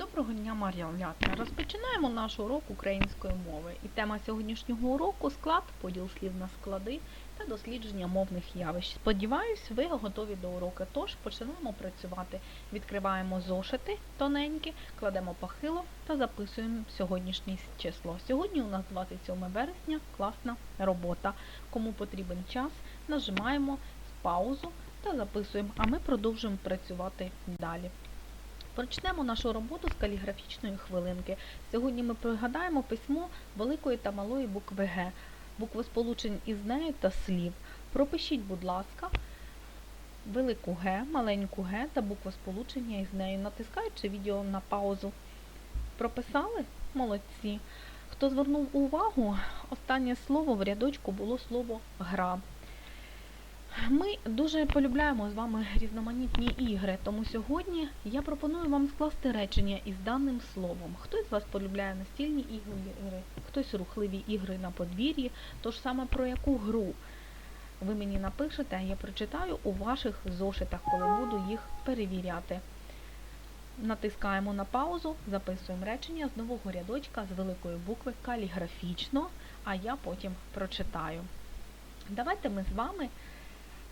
Доброго дня, Мар'янлята! Розпочинаємо наш урок української мови. І тема сьогоднішнього уроку склад, поділ слів на склади та дослідження мовних явищ. Сподіваюсь, ви готові до уроку. Тож починаємо працювати. Відкриваємо зошити тоненькі, кладемо пахило та записуємо сьогоднішнє число. Сьогодні у нас 27 вересня, класна робота. Кому потрібен час, нажимаємо паузу та записуємо, а ми продовжуємо працювати далі. Почнемо нашу роботу з каліграфічної хвилинки. Сьогодні ми пригадаємо письмо великої та малої букви Г, букви сполучень із нею та слів. Пропишіть, будь ласка, велику Г, маленьку Г та букву сполучення із нею, натискаючи відео на паузу. Прописали? Молодці. Хто звернув увагу, останнє слово в рядочку було слово гра. Ми дуже полюбляємо з вами різноманітні ігри, тому сьогодні я пропоную вам скласти речення із даним словом. Хтось з вас полюбляє настільні ігри, хтось рухливі ігри на подвір'ї, тож саме про яку гру ви мені напишете, а я прочитаю у ваших зошитах, коли буду їх перевіряти. Натискаємо на паузу, записуємо речення з нового рядочка з великої букви каліграфічно, а я потім прочитаю. Давайте ми з вами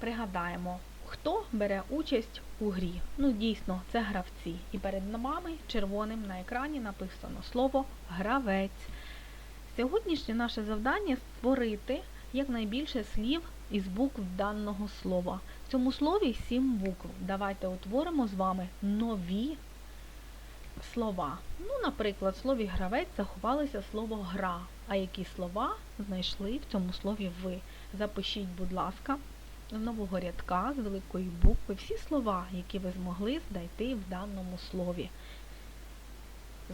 пригадаємо, хто бере участь у грі. Ну, дійсно, це гравці. І перед вами червоним на екрані написано слово гравець. Сьогоднішнє наше завдання створити якнайбільше слів із букв даного слова. В цьому слові сім букв. Давайте утворимо з вами нові слова. Ну, наприклад, в слові гравець заховалося слово гра. А які слова знайшли в цьому слові ви? Запишіть, будь ласка нового рядка з великої букви всі слова, які ви змогли знайти в даному слові.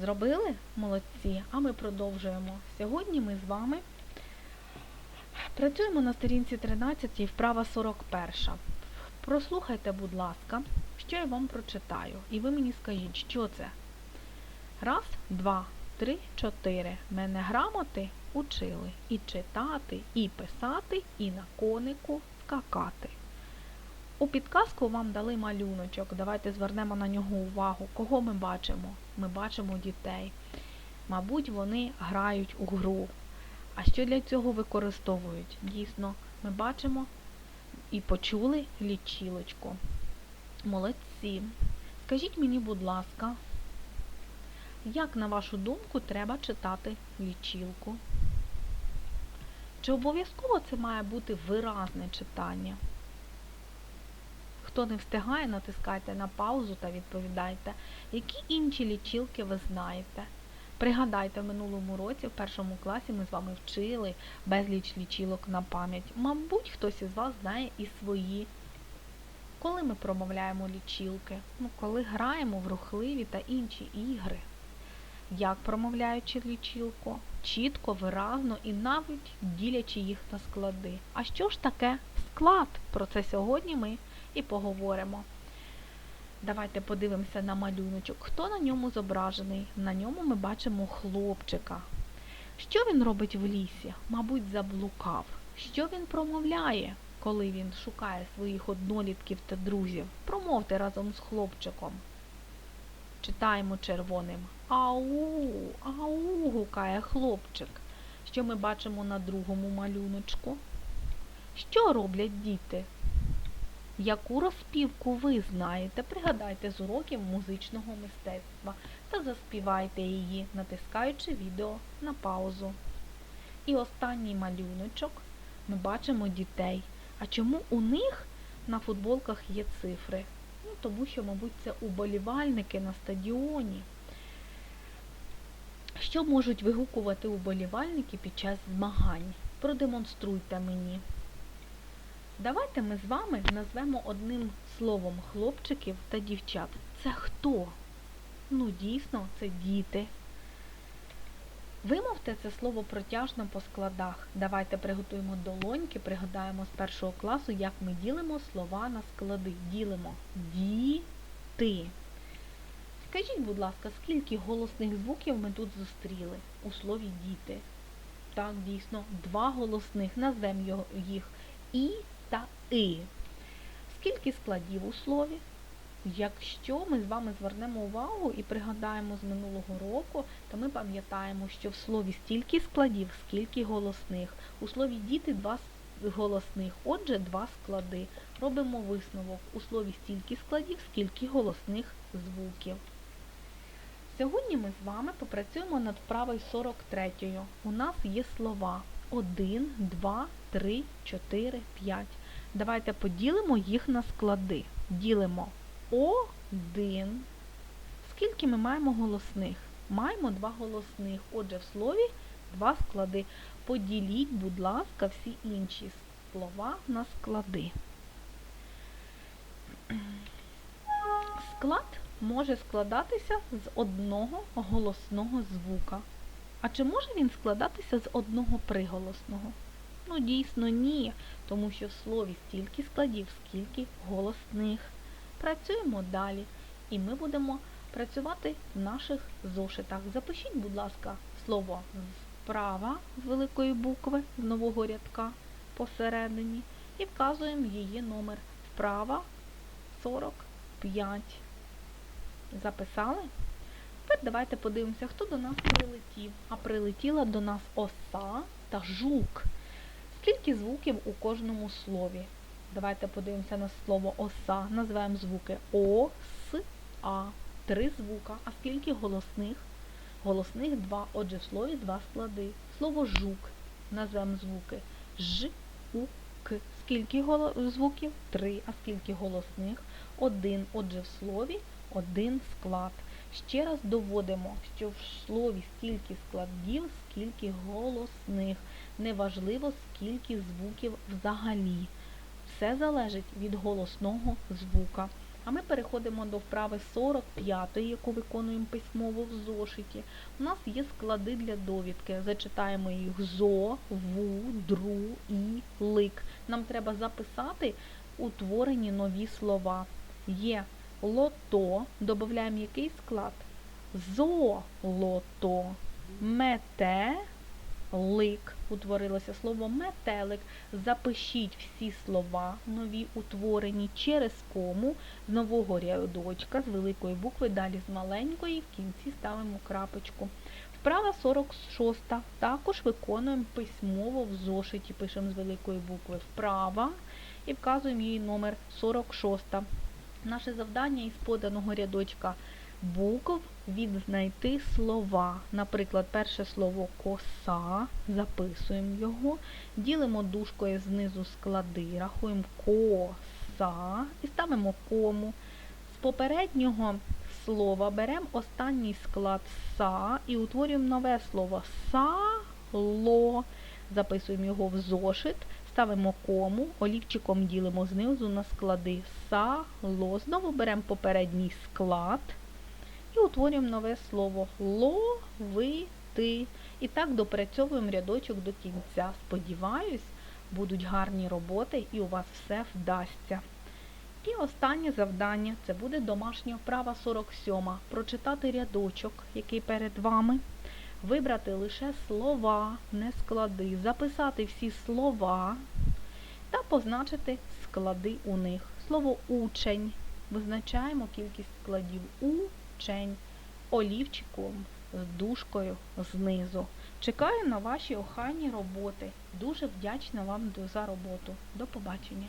Зробили? Молодці, а ми продовжуємо. Сьогодні ми з вами працюємо на сторінці 13 і вправа 41. Прослухайте, будь ласка, що я вам прочитаю. І ви мені скажіть, що це? Раз, два, три, чотири. Мене грамоти учили і читати, і писати, і на конику скакати. У підказку вам дали малюночок. Давайте звернемо на нього увагу. Кого ми бачимо? Ми бачимо дітей. Мабуть, вони грають у гру. А що для цього використовують? Дійсно, ми бачимо і почули лічілочку. Молодці. Скажіть мені, будь ласка, як, на вашу думку, треба читати лічілку? Чи обов'язково це має бути виразне читання? Хто не встигає, натискайте на паузу та відповідайте, які інші лічилки ви знаєте. Пригадайте, в минулому році, в першому класі, ми з вами вчили безліч лічилок на пам'ять. Мабуть, хтось із вас знає і свої. Коли ми промовляємо лічилки? Ну, коли граємо в рухливі та інші ігри. Як промовляючи лічилку? Чітко, виразно і навіть ділячи їх на склади. А що ж таке склад? Про це сьогодні ми і поговоримо. Давайте подивимося на малюночок. Хто на ньому зображений? На ньому ми бачимо хлопчика. Що він робить в лісі? Мабуть, заблукав. Що він промовляє, коли він шукає своїх однолітків та друзів? Промовте разом з хлопчиком. Читаємо червоним. Ау, ау, гукає хлопчик. Що ми бачимо на другому малюночку? Що роблять діти? Яку розпівку ви знаєте? Пригадайте з уроків музичного мистецтва та заспівайте її, натискаючи відео на паузу. І останній малюночок ми бачимо дітей. А чому у них на футболках є цифри? Ну, тому що, мабуть, це уболівальники на стадіоні. Що можуть вигукувати уболівальники під час змагань? Продемонструйте мені. Давайте ми з вами назвемо одним словом хлопчиків та дівчат. Це хто? Ну, дійсно, це діти. Вимовте це слово протяжно по складах. Давайте приготуємо долоньки, пригадаємо з першого класу, як ми ділимо слова на склади. Ділимо діти. Скажіть, будь ласка, скільки голосних звуків ми тут зустріли у слові діти? Так, дійсно, два голосних. Назвемо їх І та И. Скільки складів у слові? Якщо ми з вами звернемо увагу і пригадаємо з минулого року, то ми пам'ятаємо, що в слові стільки складів, скільки голосних. У слові діти два голосних, отже, два склади. Робимо висновок. У слові стільки складів, скільки голосних звуків. Сьогодні ми з вами попрацюємо над вправою 43. У нас є слова 1, 2, 3, 4, 5. Давайте поділимо їх на склади. Ділимо 1. Скільки ми маємо голосних? Маємо два голосних. Отже, в слові два склади. Поділіть, будь ласка, всі інші слова на склади. Склад може складатися з одного голосного звука. А чи може він складатися з одного приголосного? Ну, дійсно, ні, тому що в слові стільки складів, скільки голосних. Працюємо далі, і ми будемо працювати в наших зошитах. Запишіть, будь ласка, слово справа з великої букви з нового рядка посередині і вказуємо її номер вправа 45. Записали? Тепер давайте подивимося, хто до нас прилетів. А прилетіла до нас оса та жук. Скільки звуків у кожному слові? Давайте подивимося на слово оса. Назвемо звуки О, С, А. Три звука. А скільки голосних? Голосних два. Отже, в слові два склади. Слово жук. Назвемо звуки Ж, У, К. Скільки звуків? Три. А скільки голосних? Один. Отже, в слові один склад. Ще раз доводимо, що в слові стільки складів, скільки голосних. Неважливо, скільки звуків взагалі. Все залежить від голосного звука. А ми переходимо до вправи 45, яку виконуємо письмово в зошиті. У нас є склади для довідки. Зачитаємо їх зо, ву, дру, і, лик. Нам треба записати утворені нові слова. Є лото, додаємо який склад? Золото, мете, лик. Утворилося слово метелик. Запишіть всі слова нові утворені через кому з нового рядочка, з великої букви, далі з маленької, в кінці ставимо крапочку. Вправа 46. Також виконуємо письмово в зошиті. Пишемо з великої букви вправа і вказуємо її номер 46. Наше завдання із поданого рядочка букв відзнайти слова. Наприклад, перше слово коса, записуємо його, ділимо дужкою знизу склади, рахуємо коса і ставимо кому. З попереднього слова беремо останній склад са і утворюємо нове слово сало. Записуємо його в зошит, ставимо кому, олівчиком ділимо знизу на склади сало. Знову беремо попередній склад і утворюємо нове слово ловити. І так допрацьовуємо рядочок до кінця. Сподіваюсь, будуть гарні роботи і у вас все вдасться. І останнє завдання це буде домашня вправа 47. Прочитати рядочок, який перед вами, вибрати лише слова, не склади, записати всі слова та позначити склади у них. Слово учень. Визначаємо кількість складів учень олівчиком з дужкою знизу. Чекаю на ваші охайні роботи. Дуже вдячна вам за роботу. До побачення!